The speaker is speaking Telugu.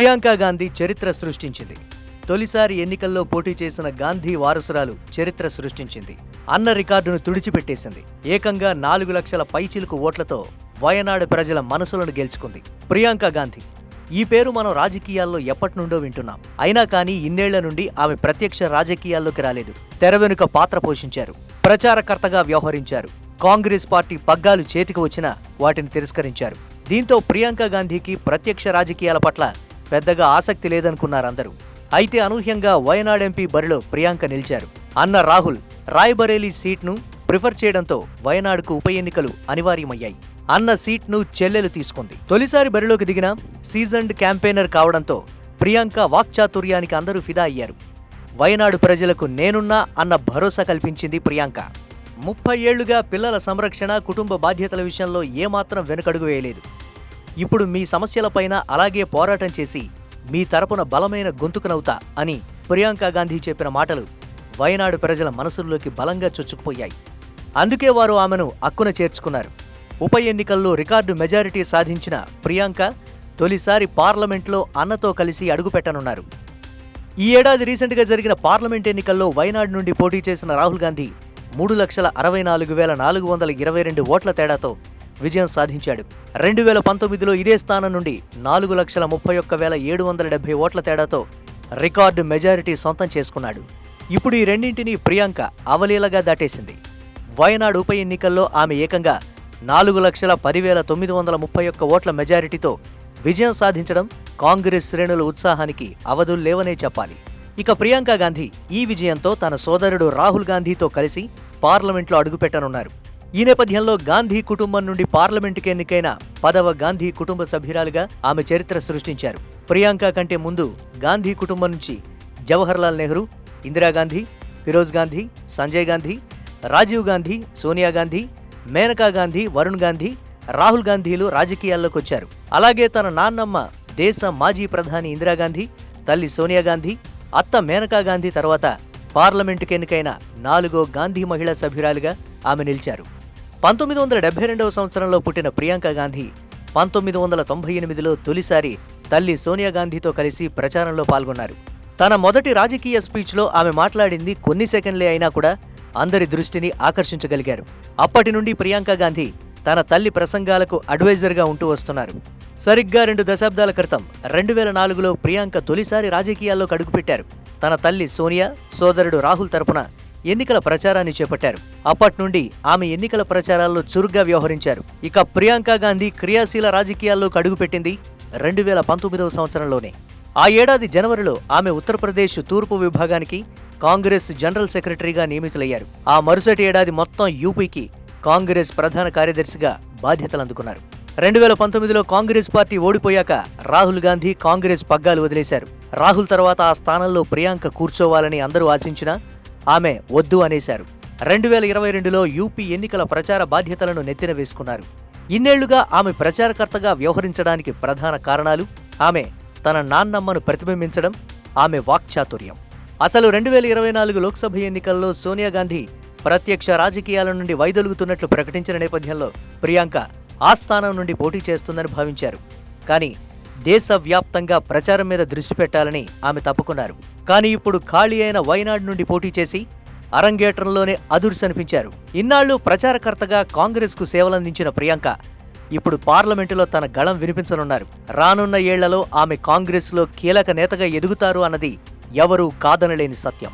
ప్రియాంక గాంధీ చరిత్ర సృష్టించింది. తొలిసారి ఎన్నికల్లో పోటీ చేసిన గాంధీ వారసురాలు చరిత్ర సృష్టించింది. అన్న రికార్డును తుడిచిపెట్టేసింది. ఏకంగా నాలుగు లక్షల పైచిలుకు ఓట్లతో వయనాడు ప్రజల మనసులను గెలుచుకుంది ప్రియాంక గాంధీ. ఈ పేరు మనం రాజకీయాల్లో ఎప్పటి నుండో వింటున్నాం. అయినా కానీ ఇన్నేళ్ళ నుండి ఆమె ప్రత్యక్ష రాజకీయాల్లోకి రాలేదు. తెర వెనుక పాత్ర పోషించారు. ప్రచారకర్తగా వ్యవహరించారు. కాంగ్రెస్ పార్టీ పగ్గాలు చేతికి వచ్చినా వాటిని తిరస్కరించారు. దీంతో ప్రియాంక గాంధీకి ప్రత్యక్ష రాజకీయాల పట్ల పెద్దగా ఆసక్తి లేదనుకున్నారు అందరూ. అయితే అనూహ్యంగా వయనాడ్ ఎంపీ బరిలో ప్రియాంక నిలిచారు. అన్న రాహుల్ రాయ్బరేలీ సీట్ను ప్రిఫర్ చేయడంతో వయనాడుకు ఉప ఎన్నికలు అనివార్యమయ్యాయి. అన్న సీట్ను చెల్లెలు తీసుకుంది. తొలిసారి బరిలోకి దిగిన సీజన్డ్ క్యాంపెయినర్ కావడంతో ప్రియాంక వాక్చాతుర్యానికి అందరూ ఫిదా అయ్యారు. వయనాడు ప్రజలకు నేనున్నా అన్న భరోసా కల్పించింది ప్రియాంక. ముప్పై ఏళ్ళుగా పిల్లల సంరక్షణ కుటుంబ బాధ్యతల విషయంలో ఏమాత్రం వెనుకడుగు వేయలేదు. ఇప్పుడు మీ సమస్యలపైన అలాగే పోరాటం చేసి మీ తరపున బలమైన గొంతుకునవుతా అని ప్రియాంక గాంధీ చెప్పిన మాటలు వయనాడు ప్రజల మనసుల్లోకి బలంగా చొచ్చుకుపోయాయి. అందుకే వారు ఆమెను అక్కున చేర్చుకున్నారు. ఉప ఎన్నికల్లో రికార్డు మెజారిటీ సాధించిన ప్రియాంక తొలిసారి పార్లమెంట్లో అన్నతో కలిసి అడుగుపెట్టనున్నారు. ఈ ఏడాది రీసెంట్గా జరిగిన పార్లమెంట్ ఎన్నికల్లో వైనాడు నుండి పోటీ చేసిన రాహుల్ గాంధీ మూడు లక్షల అరవై నాలుగు వేల నాలుగు వందల ఇరవై రెండు ఓట్ల తేడాతో విజయం సాధించాడు. రెండు వేల పంతొమ్మిదిలో ఇదే స్థానం నుండి నాలుగు లక్షల ముప్పై ఒక్క వేల ఏడు వందల డెబ్బై ఓట్ల తేడాతో రికార్డు మెజారిటీ సొంతం చేసుకున్నాడు. ఇప్పుడు ఈ రెండింటినీ ప్రియాంక అవలీలగా దాటేసింది. వయనాడు ఉప ఎన్నికల్లో ఆమె ఏకంగా నాలుగు లక్షల పదివేల తొమ్మిది వందల ముప్పై ఒక్క ఓట్ల మెజారిటీతో విజయం సాధించడం కాంగ్రెస్ శ్రేణుల ఉత్సాహానికి అవధులు లేవనే చెప్పాలి. ఇక ప్రియాంక గాంధీ ఈ విజయంతో తన సోదరుడు రాహుల్ గాంధీతో కలిసి పార్లమెంట్లో అడుగుపెట్టనున్నారు. ఈ నేపథ్యంలో గాంధీ కుటుంబం నుండి పార్లమెంటుకి ఎన్నికైన పదవ గాంధీ కుటుంబ సభ్యురాలుగా ఆమె చరిత్ర సృష్టించారు. ప్రియాంక కంటే ముందు గాంధీ కుటుంబం నుంచి జవహర్లాల్ నెహ్రూ ఇందిరాగాంధీ ఫిరోజ్ గాంధీ సంజయ్ గాంధీ రాజీవ్ గాంధీ సోనియా గాంధీ మేనకా గాంధీ వరుణ్ గాంధీ రాహుల్ గాంధీలు రాజకీయాల్లోకి వచ్చారు. అలాగే తన నాన్నమ్మ దేశ మాజీ ప్రధాని ఇందిరాగాంధీ తల్లి సోనియా గాంధీ అత్త మేనకా గాంధీ తర్వాత పార్లమెంటుకు ఎన్నికైన నాలుగో గాంధీ మహిళా సభ్యురాలుగా ఆమె నిలిచారు. పంతొమ్మిది వందల డెబ్బై రెండవ సంవత్సరంలో పుట్టిన ప్రియాంక గాంధీ పంతొమ్మిది వందల తొంభై ఎనిమిదిలో తొలిసారి తల్లి సోనియా గాంధీతో కలిసి ప్రచారంలో పాల్గొన్నారు. తన మొదటి రాజకీయ స్పీచ్లో ఆమె మాట్లాడింది కొన్ని సెకండ్లే అయినా కూడా అందరి దృష్టిని ఆకర్షించగలిగారు. అప్పటి నుండి ప్రియాంక గాంధీ తన తల్లి ప్రసంగాలకు అడ్వైజర్గా ఉంటూ వస్తున్నారు. సరిగ్గా రెండు దశాబ్దాల క్రితం రెండు వేల నాలుగులో ప్రియాంక తొలిసారి రాజకీయాల్లో కడుగుపెట్టారు తన తల్లి సోనియా సోదరుడు రాహుల్ తరపున ఎన్నికల ప్రచారాన్ని చేపట్టారు. అప్పటి నుండి ఆమె ఎన్నికల ప్రచారాల్లో చురుగ్గా వ్యవహరించారు. ఇక ప్రియాంక గాంధీ క్రియాశీల రాజకీయాల్లోకి అడుగుపెట్టింది రెండు వేల పంతొమ్మిదవ సంవత్సరంలోనే. ఆ ఏడాది జనవరిలో ఆమె ఉత్తరప్రదేశ్ తూర్పు విభాగానికి కాంగ్రెస్ జనరల్ సెక్రటరీగా నియమితులయ్యారు. ఆ మరుసటి ఏడాది మొత్తం యూపీకి కాంగ్రెస్ ప్రధాన కార్యదర్శిగా బాధ్యతలు అందుకున్నారు. రెండు వేల పంతొమ్మిదిలో కాంగ్రెస్ పార్టీ ఓడిపోయాక రాహుల్ గాంధీ కాంగ్రెస్ పగ్గాలు వదిలేశారు. రాహుల్ తర్వాత ఆ స్థానంలో ప్రియాంక కూర్చోవాలని అందరూ ఆశించినా ఆమె వద్దు అనేశారు. రెండు వేల ఇరవై రెండులో యూపీ ఎన్నికల ప్రచార బాధ్యతలను నెత్తిన వేసుకున్నారు ఇన్నేళ్ళుగా ఆమె ప్రచారకర్తగా వ్యవహరించడానికి ప్రధాన కారణాలు ఆమె తన నాన్నమ్మను ప్రతిబింబించడం ఆమె వాక్చాతుర్యం. అసలు రెండు వేల ఇరవై నాలుగు లోక్సభ ఎన్నికల్లో సోనియా గాంధీ ప్రత్యక్ష రాజకీయాల నుండి వైదొలుగుతున్నట్లు ప్రకటించిన నేపథ్యంలో ప్రియాంక ఆ స్థానం నుండి పోటీ చేస్తుందని భావించారు. కానీ దేశవ్యాప్తంగా ప్రచారం మీద దృష్టి పెట్టాలని ఆమె తప్పుకున్నారు. కానీ ఇప్పుడు ఖాళీ అయిన వయనాడు నుండి పోటీ చేసి అరంగేట్రంలోనే అదుర్సనిపించారు ఇన్నాళ్ళు ప్రచారకర్తగా కాంగ్రెస్కు సేవలందించిన ప్రియాంక ఇప్పుడు పార్లమెంటులో తన గళం వినిపించనున్నారు. రానున్న ఏళ్ళలో ఆమె కాంగ్రెస్లో కీలక నేతగా ఎదుగుతారు అన్నది ఎవరూ కాదనలేని సత్యం.